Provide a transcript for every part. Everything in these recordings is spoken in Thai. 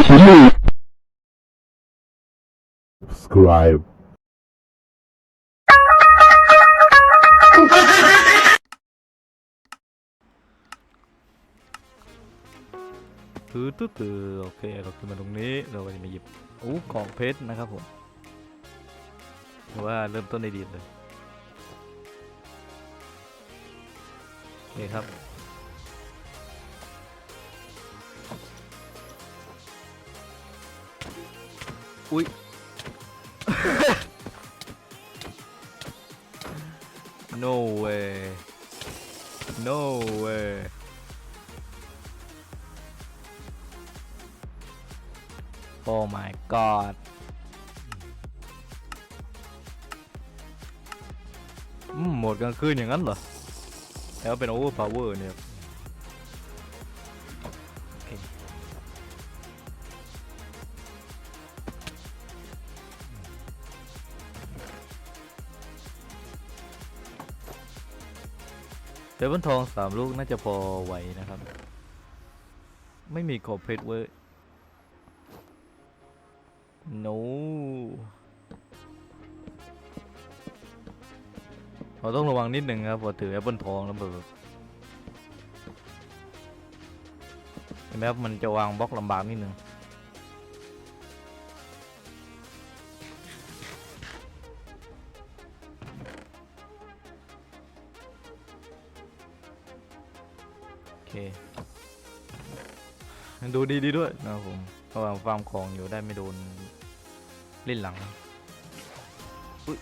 subscribe ตื้อตื้อตื้อโอเคเราขึ้นมาตรงนี้เราก็จะมาหยิบอู้กล่องเพชรนะครับผมถือว่าเริ่มต้นได้ดีเลยโอเคครับ อุ้ย no way no way โอ้ my god อืมโหมดกลางคืนอย่างนั้นเหรอ แล้วเป็น overpower เนี่ยโอ เดบนทองสามลูกน่าจะพอไหวนะครับ ไม่มีกอบเพชรเว้ย no เราต้องระวังนิดหนึ่งครับพอถือแอปเปิลทองแล้วแบบเห็นไหมครับมันจะวางบล็อกลำบากนิดหนึ่ง เคดูดีดีด้วยนะครับผมระหว่างฟาร์มของอยู่ได้ไม่โดนเล่นหลังอุ้ย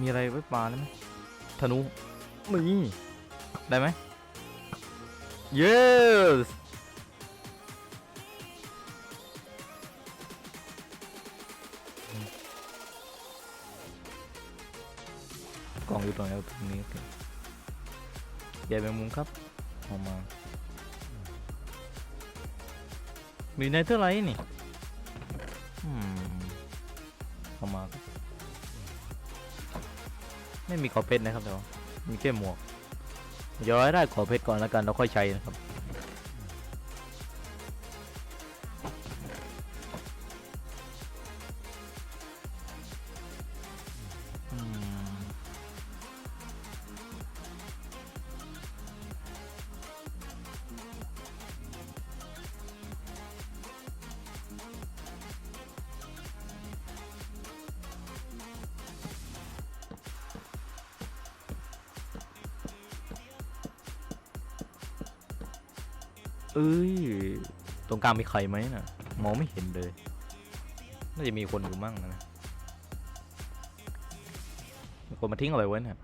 มีอะไรไว้ปลาได้ไหมธนูมีได้ไหม yes กล่องอยู่ตรงไหนตรงนี้โอเคใหญ่แมงมุมครับออกมา มีในเท่าไหร่นี่เข้ามา ไม่มีขอเพชรนะครับเดี๋ยวมีแค่หมวกย้อยได้ขอเพชรก่อนแล้วกันแล้วค่อยใช้นะครับ เอ้ย ตรงกลางมีใครไหมน่ะ มองไม่เห็นเลย น่าจะมีคนอยู่มั่งนะ คนมาทิ้งอะไรไว้นี่ย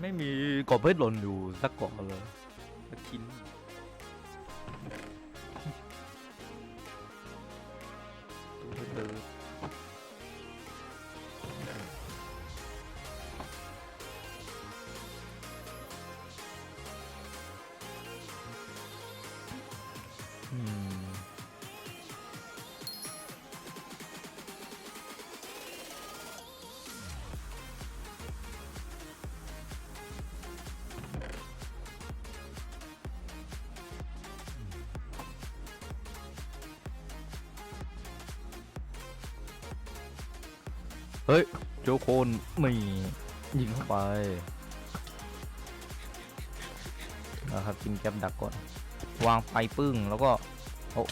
ไม่มีกอบเพชรหล่นอยู่สักเกาะเลย เฮ้ย โจโคนไม่ยิงเข้าไปนะครับกินแก๊บดักก่อน วางไฟปึ้งแล้วก็โอ้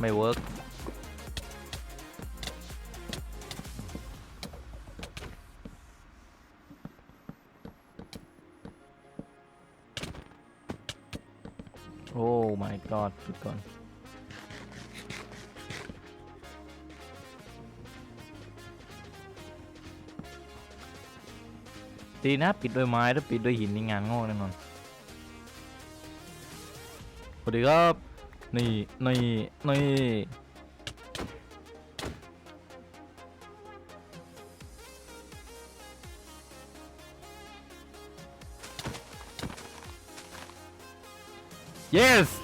ไม่เวิร์กโอ้ my god ปิดก่อน ดีนะปิดด้วยไม้ถ้าปิดด้วยหินนี่งานงอกแน่นอนสวัสดีครับนี่นี่นี่ yes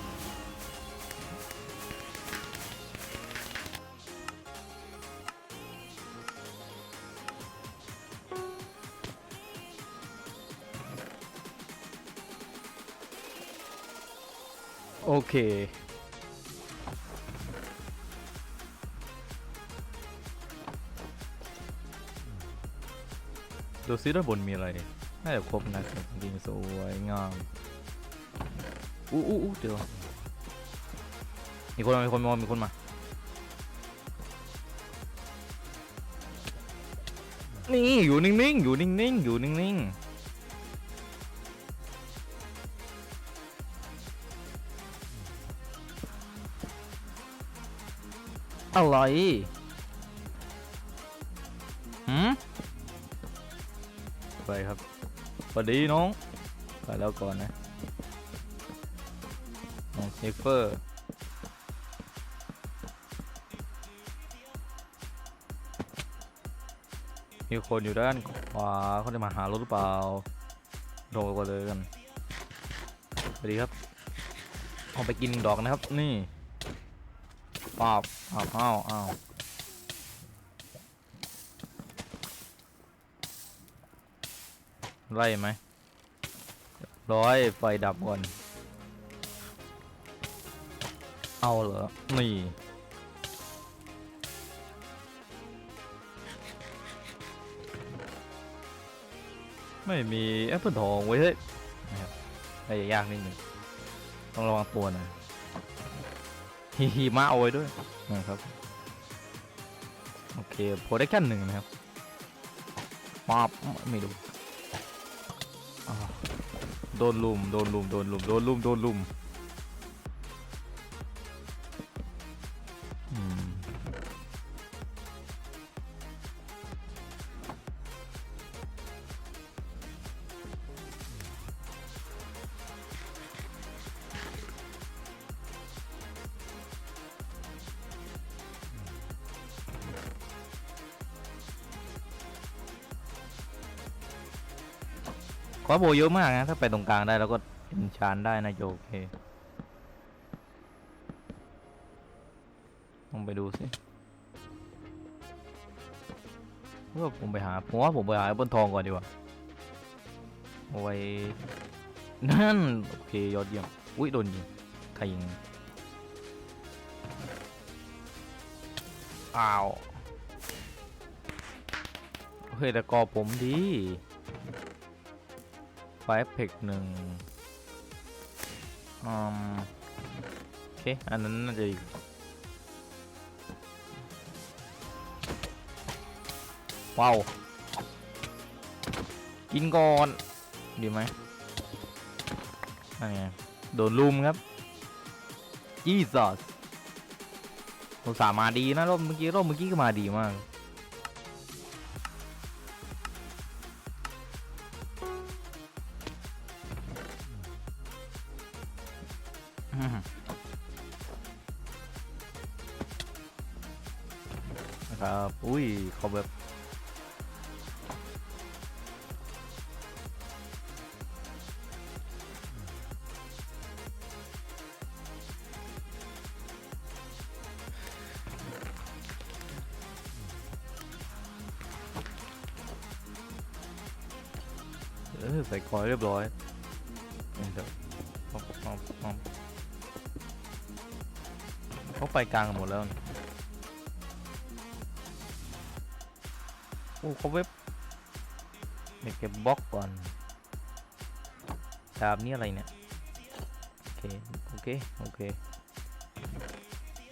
โอเค ดูซิด้านบนมีอะไรน่าจะครบนะครับจริงๆสวยงามอู้อู้อู้เดี๋ยวมีคนมามีคนมามีคนมา นี่อยู่นิ่งๆ อยู่นิ่งๆ อยู่นิ่งๆ อะไรหืมไปครับสวัสดีน้องไปแล้วก่อนนะ น้องเซฟเฟอร์มีคนอยู่ด้านขวาเขาจะมาหารถหรือเปล่าโดนกันเลยกันสวัสดีครับเอาไปกินดอกนะครับ นี่ปาบ อ้าวอ้าวอ้าวไล่ไหมร้อยไฟดับก่อน เอาเหรอ นี่ ไม่มีแอปเปิลทองไว้เฮ้ยนะครับน่ายากนิดหนึ่งต้องระวังตัวหน่อย ฮีฮีมาเอาไว้ด้วยนะครับ โอเคโปรได้แค่หนึ่งนะครับป๊าบไม่ดูโดนลุมโดนลุมโดนลุมโดนลุมโดนลุม ขอโบเยอะมากนะ ถ้าไปตรงกลางได้แล้วก็เป็นชานได้นะโยโอเคลองไปดูสิว่าผมไปหาผมว่าผมไปหาบนทองก่อนดีกว่าเอาไว้นั่น โอเค ยอดเยี่ยมอุ้ยโดนยิงใครยิงอ้าว เฮ้ยแต่กอผมดี ไฟเพกหนึ่งอืมโอเค อันนั้นน่าจะดีว้าว กินก่อน ดีไหมอันนี้โดนลุมครับยี่สอสอุตส่ามาดีนะรอบเมื่อกี้รอบเมื่อกี้ก็มาดีมาก นะครับ อุ้ยเขาแบบเออใส่คอยเรียบร้อยเดี๋ยว เขาไปกลางกันหมดแล้วนี่โอ้เขาเว็บเดี๋ยวเก็บบล็อกก่อนดาบนี่อะไรเนี่ย โอเค โอเค โอเค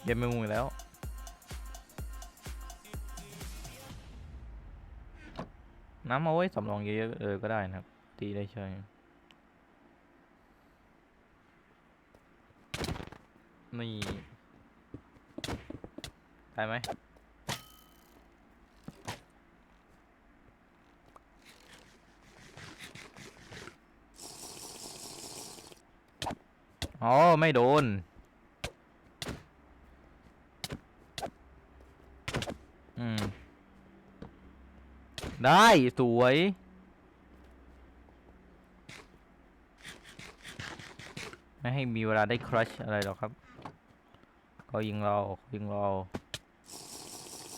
เย็นไปมุงแล้วน้ำเอาไว้สำรองเยอะๆเออก็ได้นะครับ ตีได้ใช่นี่ ได้ไหมอ๋อ ไม่โดน อืม ได้สวย ไม่ให้มีเวลาได้ครัชอะไรหรอกครับเขายิงเราเขายิงเรา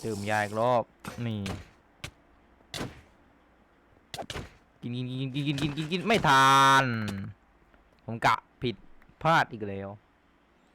ดื่มยาอีกรอบนี่กินกินกินกินกินกินกินไม่ทาน ผมกะผิดพลาดอีกแล้ว